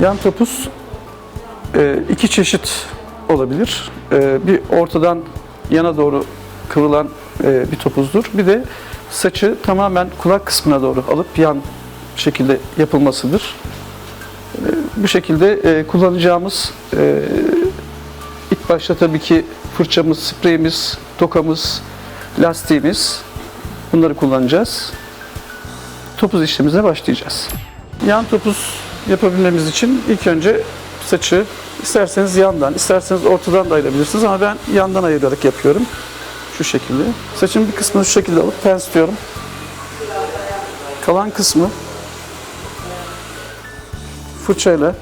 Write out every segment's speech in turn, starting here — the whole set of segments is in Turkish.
Yan topuz e, iki çeşit olabilir. E, bir ortadan yana doğru kıvrılan e, bir topuzdur. Bir de saçı tamamen kulak kısmına doğru alıp yan şekilde yapılmasıdır. Bu şekilde kullanacağımız ilk başta tabii ki fırçamız, spreyimiz, tokamız, lastiğimiz bunları kullanacağız. Topuz işlemimize başlayacağız. Yan topuz yapabilmemiz için ilk önce saçı isterseniz yandan, isterseniz ortadan da ayırabilirsiniz ama ben yandan ayırarak yapıyorum. Şu şekilde. Saçın bir kısmını şu şekilde alıp pensliyorum. Kalan kısmı fırçayla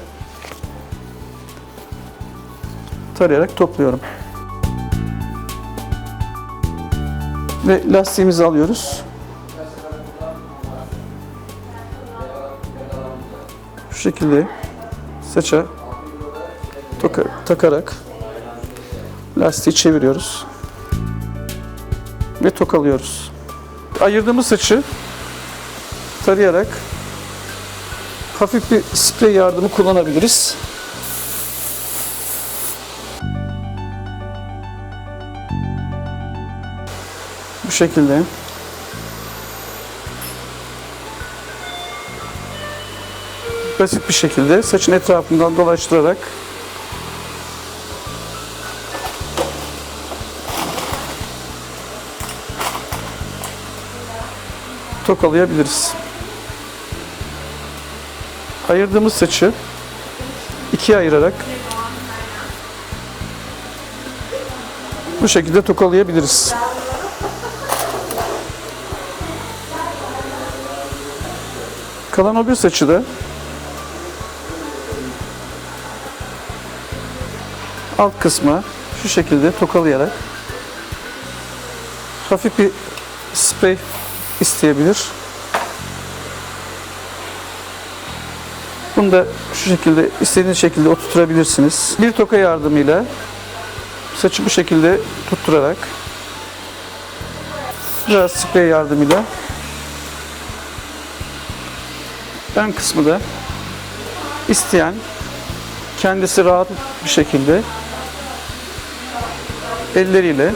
tarayarak topluyorum. Ve lastiğimizi alıyoruz. Şekilde saça takarak lastiği çeviriyoruz ve tokalıyoruz. Ayırdığımız saçı tarayarak hafif bir sprey yardımı kullanabiliriz. Bu şekilde. Basit bir şekilde saçın etrafından dolaştırarak tokalayabiliriz. Ayırdığımız saçı ikiye ayırarak bu şekilde tokalayabiliriz. Kalan o bir saçı da alt kısma şu şekilde tokalayarak hafif bir sprey isteyebilir. Bunu da şu şekilde istediğiniz şekilde oturtabilirsiniz. Bir toka yardımıyla saçı bu şekilde tutturarak biraz sprey yardımıyla ön kısmı da isteyen kendisi rahat bir şekilde elleriyle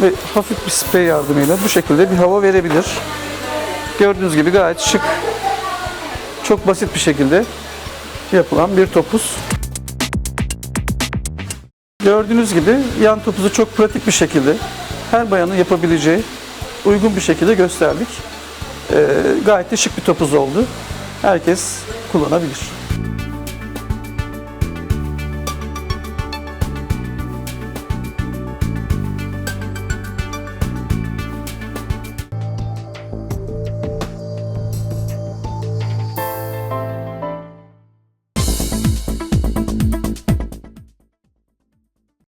ve hafif bir sprey yardımıyla bu şekilde bir hava verebilir. Gördüğünüz gibi gayet şık, çok basit bir şekilde yapılan bir topuz. Gördüğünüz gibi yan topuzu çok pratik bir şekilde her bayanın yapabileceği uygun bir şekilde gösterdik. Ee, gayet de şık bir topuz oldu. Herkes kullanabilir.